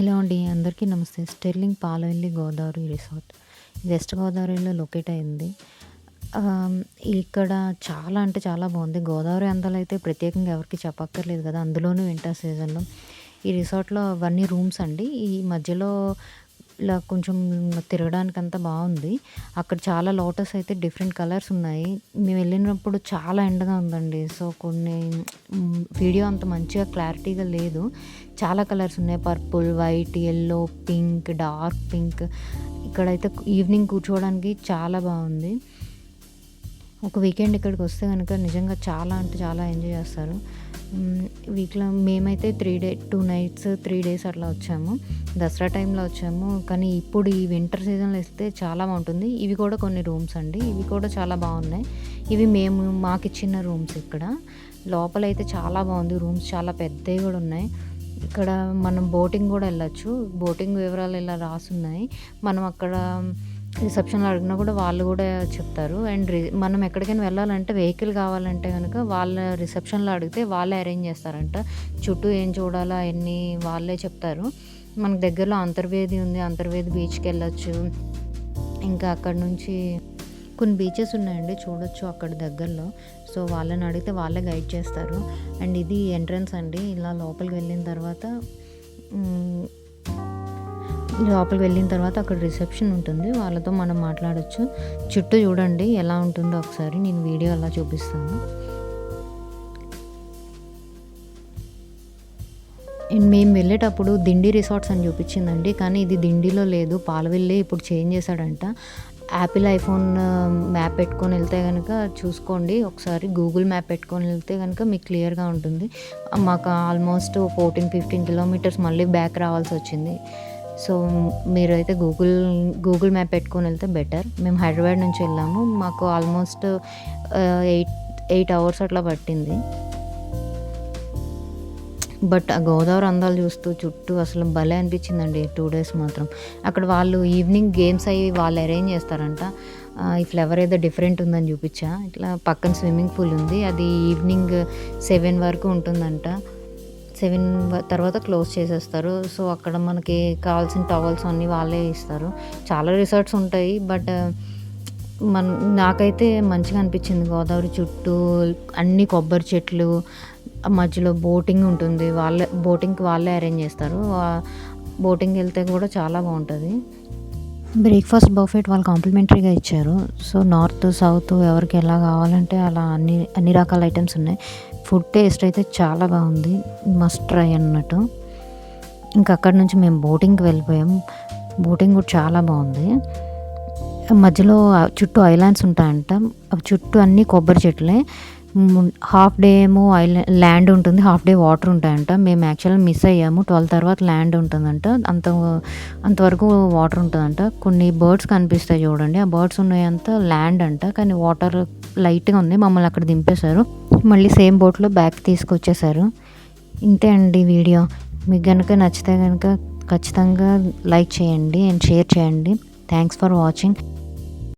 Hello అండి అందరికీ నమస్తే. Sterling Palavelli Godavari resort. West గోదావరిలో లొకేట్ అయింది. ఇక్కడ చాలా అంటే చాలా బాగుంది. గోదావరి అందాలు అయితే ప్రత్యేకంగా ఎవరికి చెప్పక్కర్లేదు కదా అందులోనూ వింటర్ సీజన్లో. ఈ రిసార్ట్లో అవన్నీ రూమ్స్ అండి. ఈ మధ్యలో ఇలా కొంచెం తిరగడానికి అంతా బాగుంది. అక్కడ చాలా లోటస్ అయితే డిఫరెంట్ కలర్స్ ఉన్నాయి. మేము వెళ్ళినప్పుడు చాలా ఎండగా ఉందండి. సో కొన్ని వీడియో అంత మంచిగా క్లారిటీగా లేదు. చాలా కలర్స్ ఉన్నాయి. Purple white yellow pink dark pink. ఇక్కడైతే ఈవినింగ్ కూర్చోవడానికి చాలా బాగుంది. ఒక వీకెండ్ ఇక్కడికి వస్తే కనుక నిజంగా చాలా అంటే చాలా ఎంజాయ్ చేస్తారు. వీక్లో మేమైతే three day two nights three days అట్లా వచ్చాము. దసరా టైంలో వచ్చాము. కానీ ఇప్పుడు ఈ వింటర్ సీజన్లో ఇస్తే చాలా బాగుంటుంది. ఇవి కూడా కొన్ని రూమ్స్ అండి. ఇవి కూడా చాలా బాగున్నాయి. ఇవి మేము మాకు ఇచ్చిన రూమ్స్ ఇక్కడ. లోపల అయితే చాలా బాగుంది. రూమ్స్ చాలా పెద్దవి కూడా ఉన్నాయి. ఇక్కడ మనం బోటింగ్ కూడా వెళ్ళొచ్చు. బోటింగ్ వివరాలు ఇలా రాసున్నాయి. మనం అక్కడ రిసెప్షన్లో అడిగినా కూడా వాళ్ళు కూడా చెప్తారు. అండ్ రి మనం ఎక్కడికైనా వెళ్ళాలంటే వెహికల్ కావాలంటే కనుక వాళ్ళ రిసెప్షన్లో అడిగితే వాళ్ళే అరేంజ్ చేస్తారంట. చుట్టూ ఏం చూడాలా అవన్నీ వాళ్ళే చెప్తారు. మనకు దగ్గరలో అంతర్వేది ఉంది. అంతర్వేది బీచ్కి వెళ్ళొచ్చు. ఇంకా అక్కడ నుంచి కొన్ని బీచెస్ ఉన్నాయండి. చూడొచ్చు అక్కడ దగ్గరలో. సో వాళ్ళని అడిగితే వాళ్ళే గైడ్ చేస్తారు. అండ్ ఇది ఎంట్రన్స్ అండి. ఇలా లోపలికి వెళ్ళిన తర్వాత లోపలికి వెళ్ళిన తర్వాత అక్కడ రిసెప్షన్ ఉంటుంది. వాళ్ళతో మనం మాట్లాడొచ్చు. చుట్టూ చూడండి ఎలా ఉంటుందో ఒకసారి. నేను వీడియో అలా చూపిస్తాను. మేము వెళ్ళేటప్పుడు దిండి రిసార్ట్స్ అని చూపించిందండి. కానీ ఇది దిండిలో లేదు. పాలవెల్లి ఇప్పుడు చేంజ్ చేశాడంట. యాపిల్ ఐఫోన్ మ్యాప్ పెట్టుకొని వెళ్తే కనుక చూసుకోండి. ఒకసారి గూగుల్ మ్యాప్ పెట్టుకొని వెళ్తే కనుక మీకు క్లియర్గా ఉంటుంది. మాకు ఆల్మోస్ట్ ఫోర్టీన్ ఫిఫ్టీన్ కిలోమీటర్స్ మళ్ళీ బ్యాక్ రావాల్సి వచ్చింది. సో మీరైతే గూగుల్ గూగుల్ మ్యాప్ పెట్టుకొని వెళ్తే బెటర్ మేము హైదరాబాద్ నుంచి వెళ్ళాము. మాకు ఆల్మోస్ట్ ఎయిట్ ఎయిట్ అవర్స్ అట్లా పట్టింది. బట్ ఆ గోదావరి అందాలు చూస్తూ చుట్టూ అసలు భలే అనిపించిందండి టూ డేస్ మాత్రం. అక్కడ వాళ్ళు ఈవినింగ్ గేమ్స్ అవి వాళ్ళు అరేంజ్ చేస్తారంట. ఈ ఫ్లవర్ ఏదో డిఫరెంట్ ఉందని చూపించా. ఇట్లా పక్కన స్విమ్మింగ్ పూల్ ఉంది. అది ఈవినింగ్ సెవెన్ వరకు ఉంటుందంట. సెవెన్ తర్వాత క్లోజ్ చేసేస్తారు. సో అక్కడ మనకి కావాల్సిన టవల్స్ అన్నీ వాళ్ళే ఇస్తారు. చాలా రిసార్ట్స్ ఉంటాయి. బట్ మన నాకైతే మంచిగా అనిపించింది గోదావరి చుట్టూ అన్ని కొబ్బరి చెట్లు మధ్యలో బోటింగ్ ఉంటుంది. వాళ్ళే బోటింగ్కి వాళ్ళే అరేంజ్ చేస్తారు. బోటింగ్ వెళ్తే కూడా చాలా బాగుంటుంది. బ్రేక్ఫాస్ట్ బఫెట్ వాళ్ళు కాంప్లిమెంటరీగా ఇచ్చారు. సో నార్త్ సౌత్ ఎవరికి ఎలా కావాలంటే అలా అన్ని అన్ని రకాల ఐటమ్స్ ఉన్నాయి. ఫుడ్ టేస్ట్ అయితే చాలా బాగుంది. మస్ట్ ట్రై అన్నట్టు. ఇంకా అక్కడ నుంచి మేము బోటింగ్కి వెళ్ళిపోయాం. బోటింగ్ కూడా చాలా బాగుంది. మధ్యలో చుట్టూ ఐలాండ్స్ ఉంటాయంట. అవి చుట్టూ అన్ని కొబ్బరి చెట్లే. హాఫ్ డే ఏమో ఐలాండ్ ల్యాండ్ ఉంటుంది. హాఫ్ డే వాటర్ ఉంటాయంట. మేము యాక్చువల్గా మిస్ అయ్యాము. ట్వెల్వ్ తర్వాత ల్యాండ్ ఉంటుందంట. అంత అంతవరకు వాటర్ ఉంటుందంట. కొన్ని బర్డ్స్ కనిపిస్తాయి చూడండి. ఆ బర్డ్స్ ఉన్నాయంత ల్యాండ్ అంట. కానీ వాటర్ లైట్గా ఉంది. మమ్మల్ని అక్కడ దింపేశారు. మళ్ళీ సేమ్ బోట్లో బ్యాక్ తీసుకొచ్చేసారు ఇంతే అండి వీడియో. మీకు కనుక నచ్చితే కనుక ఖచ్చితంగా లైక్ చేయండి అండ్ షేర్ చేయండి. Thanks for watching